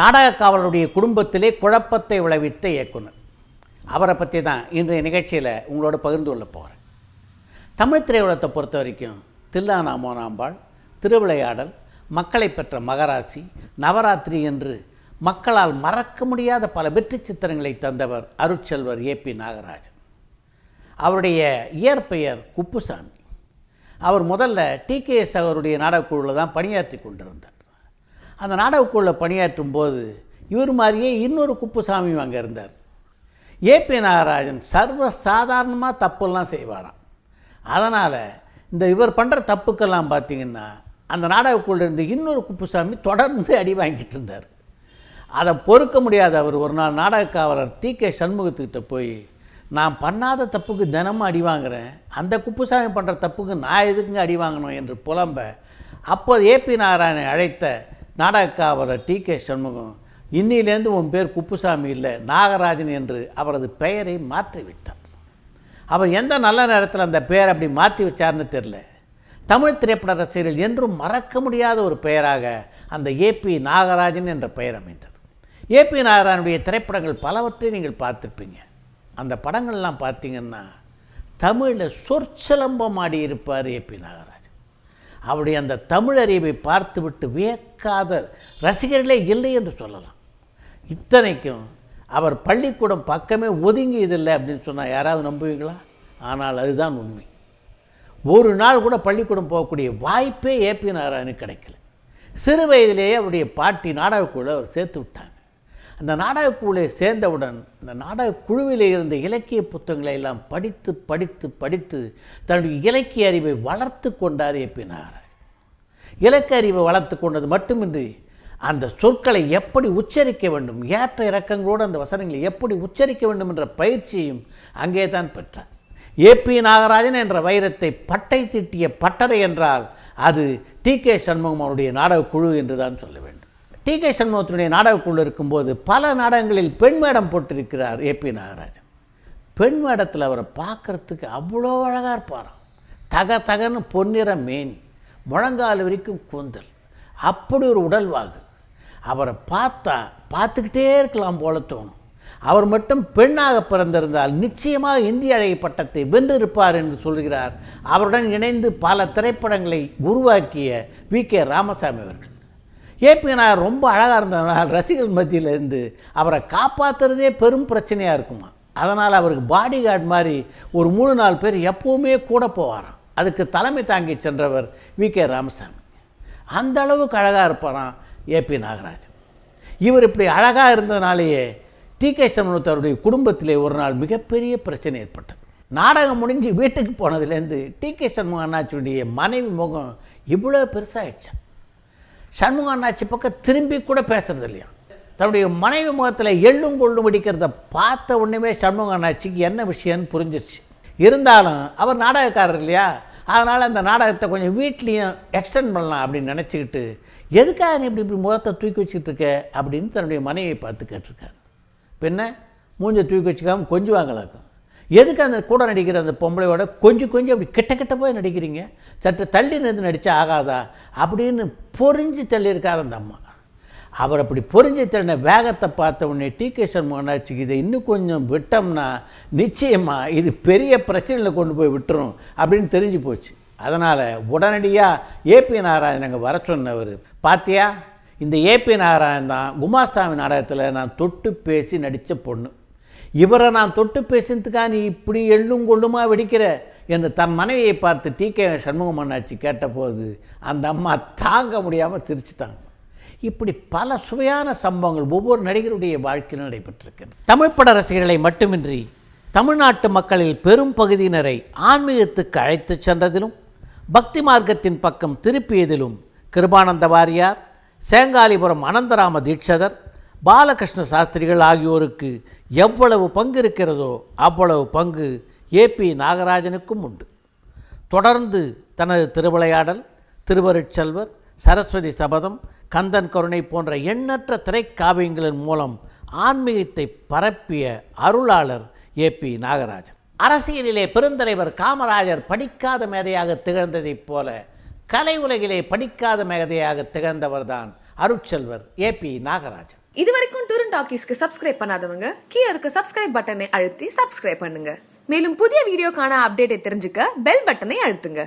நாடகக்காவலருடைய குடும்பத்திலே குழப்பத்தை விளைவித்த இயக்குனர். அவரை பற்றி தான் இன்றைய நிகழ்ச்சியில் உங்களோட பகிர்ந்து கொள்ள போகிறேன் தமிழ் திரையுலகத்தை பொறுத்த வரைக்கும் தில்லானா மோனாம்பாள் திருவிளையாடல் மக்களை பெற்ற மகராசி நவராத்திரி என்று மக்களால் மறக்க முடியாத பல வெற்றி சித்திரங்களை தந்தவர் அருட்செல்வர் ஏபி நாகராஜன். அவருடைய இயற்பெயர் குப்புசாமி. அவர் முதல்ல டிகேஎஸ் அவருடைய நாடகக்குழுவில் தான் பணியாற்றி கொண்டிருந்தார். அந்த நாடகக்குழுவில் பணியாற்றும் போது இவர் மாதிரியே இன்னொரு குப்புசாமியும் அங்கே இருந்தார். ஏபி நாகராஜன் சர்வ சாதாரணமாக தப்பெல்லாம் செய்வாராம். அதனால் இந்த இவர் பண்ணுற தப்புக்கெல்லாம் பார்த்தீங்கன்னா அந்த நாடகக்குள்ள இருந்து இன்னொரு குப்புசாமி தொடர்ந்து அடி வாங்கிட்டு இருந்தார். அதை பொறுக்க முடியாத அவர் ஒரு நாள் நாடகக்காவலர் டி கே சண்முகத்துக்கிட்ட போய் நான் பண்ணாத தப்புக்கு தினமும் அடி வாங்குறேன். அந்த குப்புசாமி பண்ணுற தப்புக்கு நான் எதுக்குங்க அடி வாங்கணும்? என்று புலம்ப அப்போது ஏபி நாராயணன் அழைத்த நாடகக்காவலர் டி கே சண்முகம் இன்னிலேருந்து உன் பேர் குப்புசாமி இல்லை நாகராஜன் என்று அவரது பெயரை மாற்றிவிட்டார். அவர் எந்த நல்ல நேரத்தில் அந்த பெயர் அப்படி மாற்றி வச்சார்னு தெரில தமிழ் திரைப்பட ரசிகர்கள் என்றும் மறக்க முடியாத ஒரு பெயராக அந்த ஏபி நாகராஜன் என்ற பெயர் அமைந்தது. ஏபி நாகராஜனுடைய திரைப்படங்கள் பலவற்றை நீங்கள் பார்த்துருப்பீங்க. அந்த படங்கள்லாம் பார்த்தீங்கன்னா தமிழில் சொற்சிலம்பம் ஆடி இருப்பார் ஏபி நாகராஜன். அவருடைய அந்த தமிழ் அறிவை பார்த்துவிட்டு வியக்காத ரசிகர்களே இல்லை என்று சொல்லலாம். இத்தனைக்கும் அவர் பள்ளிக்கூடம் பக்கமே ஒதுங்கியதில்லை அப்படின்னு சொன்னால் யாராவது நம்புவீங்களா? ஆனால் அதுதான் உண்மை. ஒரு நாள் கூட பள்ளிக்கூடம் போகக்கூடிய வாய்ப்பே ஏபி நாராயணுக்கு கிடைக்கல. சிறு வயதிலேயே அவருடைய பாட்டி நாடகக்குழு அவர் சேர்த்து விட்டாங்க. அந்த நாடகக்குழுவை சேர்ந்தவுடன் அந்த நாடகக் குழுவில் இருந்த இலக்கிய புத்தகங்களை எல்லாம் படித்து படித்து படித்து தன்னுடைய இலக்கிய அறிவை வளர்த்து கொண்டார் ஏபி நாகராஜ் இலக்கிய அறிவை வளர்த்து கொண்டது மட்டுமின்றி அந்த சொற்களை எப்படி உச்சரிக்க வேண்டும் ஏற்ற இறக்கங்களோடு அந்த வசனங்களை எப்படி உச்சரிக்க வேண்டும் என்ற பயிற்சியும் அங்கே தான் பெற்றார். ஏபி நாகராஜன் என்ற வைரத்தை பட்டை திட்டிய பட்டறை என்றால் அது டி. கே. சண்முகம் அவருடைய நாடகக் குழு என்று தான் சொல்ல வேண்டும். டி கே சண்முகத்தினுடைய நாடகக்குழு இருக்கும்போது பல நாடகங்களில் பெண் வேடம் போட்டிருக்கிறார் ஏ பி நாகராஜன். பெண் வேடத்தில் அவரை பார்க்கறதுக்கு அவ்வளோ அழகாக இருப்பாராம். தக தகன்னு பொன்னிற மேனி முழங்கால் வரைக்கும் கூந்தல் அப்படி ஒரு உடல்வாகு. அவரை பார்த்தா பார்த்துக்கிட்டே இருக்கலாம் போல தோணும். அவர் மட்டும் பெண்ணாக பிறந்திருந்தால் நிச்சயமாக இந்திய அழகி பட்டத்தை வென்றிருப்பார் என்று சொல்கிறார். அவருடன் இணைந்து பல திரைப்படங்களை உருவாக்கிய வி கே ராமசாமி அவர்கள். ஏபி நாயர் ரொம்ப அழகாக இருந்ததுனால் ரசிகர் மத்தியில் இருந்து. அவரை காப்பாற்றுறதே பெரும் பிரச்சனையாக இருக்குமா? அதனால் அவருக்கு பாடி கார்டு மாதிரி ஒரு மூணு நாலு பேர் எப்போவுமே கூட போவாராம். அதுக்கு தலைமை தாங்கி சென்றவர் வி. கே. ராமசாமி. அந்த அளவுக்கு அழகாக இருப்பாராம் ஏபி நாகராஜன். இவர் இப்படி அழகாக இருந்ததுனாலேயே டி. கே. சண்முகத்தவருடைய குடும்பத்திலே ஒரு நாள் மிகப்பெரிய பிரச்சனை ஏற்பட்டது. நாடகம் முடிஞ்சு வீட்டுக்கு போனதுலேருந்து டி. கே. சண்முக அண்ணாச்சியுடைய மனைவி முகம் இவ்வளோ பெருசாகிடுச்சு சண்முக அண்ணாச்சி பக்கம் திரும்பி கூட பேசுறது இல்லையா? தன்னுடைய மனைவி முகத்தில் எள்ளும் கொள்ளும் அடிக்கிறத பார்த்த உடனே சண்முக அண்ணாச்சிக்கு என்ன விஷயம்னு புரிஞ்சிருச்சு. இருந்தாலும் அவர் நாடகக்காரர் இல்லையா? அதனால் அந்த நாடகத்தை கொஞ்சம் வீட்லேயும் எக்ஸ்டெண்ட் பண்ணலாம் அப்படின்னு நினச்சிக்கிட்டு எதுக்காக நீ இப்படி இப்படி முகத்தை தூக்கி வச்சுட்டு இருக்க? அப்படின்னு தன்னுடைய மனைவியை பார்த்து கேட்டிருக்காரு. பின்ன மூஞ்சை தூக்கி வச்சுக்காமல் கொஞ்சம் வாங்கலாக்கும் எதுக்கு அந்த கூட நடிக்கிற அந்த பொம்பளையோட கொஞ்சம் கொஞ்சம் அப்படி கிட்ட கிட்ட போய் நடிக்கிறீங்க? சற்று தள்ளி நின்று நடித்தா ஆகாதா? அப்படின்னு பொறிஞ்சு தள்ளியிருக்கார் அந்த அம்மா. அவர் அப்படி பொறிஞ்சு தள்ளின வேகத்தை பார்த்த உடனே டி கே சண்முகனாச்சுக்கு இதை இன்னும் கொஞ்சம் விட்டோம்னா நிச்சயமாக இது பெரிய பிரச்சனையில் கொண்டு போய் விட்டுரும் அப்படின்னு தெரிஞ்சு போச்சு. அதனால் உடனடியாக ஏபி நாராயணன் அங்கே வர சொன்னவர் பாத்தியா இந்த ஏபி நாராயண் தான் குமாஸ்தாமி நாடகத்தில் நான் தொட்டு பேசி நடித்த பொண்ணு. இவரை நான் தொட்டு பேசினதுக்கா நீ இப்படி எள்ளும் கொள்ளுமா வெடிக்கிற? என்று தன் மனைவியை பார்த்து டி கே சண்முகம் அண்ணாச்சி கேட்டபோது அந்த அம்மா தாங்க முடியாமல் சிரிச்சிட்டாங்க. இப்படி பல சுவையான சம்பவங்கள் ஒவ்வொரு நடிகருடைய வாழ்க்கையில் நடைபெற்றிருக்கின்றன. தமிழ்ப்பட ரசிகர்களை மட்டுமின்றி தமிழ்நாட்டு மக்களில் பெரும் பகுதியினரை ஆன்மீகத்துக்கு அழைத்துச் சென்றதிலும் பக்தி மார்க்கத்தின் பக்கம் திருப்பியதிலும் கிருபானந்த வாரியார் சேங்காலிபுரம் அனந்தராம தீட்சதர் பாலகிருஷ்ண சாஸ்திரிகள் ஆகியோருக்கு எவ்வளவு பங்கு இருக்கிறதோ அவ்வளவு பங்கு ஏபி நாகராஜனுக்கும் உண்டு. தொடர்ந்து தனது திருவிளையாடல் திருவருட்செல்வர் சரஸ்வதி சபதம் கந்தன் கருணை போன்ற எண்ணற்ற திரைக்காவியங்களின் மூலம் ஆன்மீகத்தை பரப்பிய அருளாளர் ஏபி நாகராஜன். அரசியலிலே பெருந்தலைவர் காமராஜர் படிக்காத மேதையாக திகழ்ந்ததைப் போல கலை உலகிலே படிக்காத மேதையாக திகழ்ந்தவர்தான் அருட்செல்வர் ஏபி நாகராஜன். இது வரைக்கும் டூரன் டாக்கீஸ்க்கு சப்ஸ்கிரைப் பண்ணாதவங்க கீழே இருக்க சப்ஸ்கிரைப் பட்டனை அழுத்தி சப்ஸ்கிரைப் பண்ணுங்க. மேலும் புதிய வீடியோக்கான அப்டேட்டை தெரிஞ்சுக்க பெல் பட்டனை அழுத்துங்க.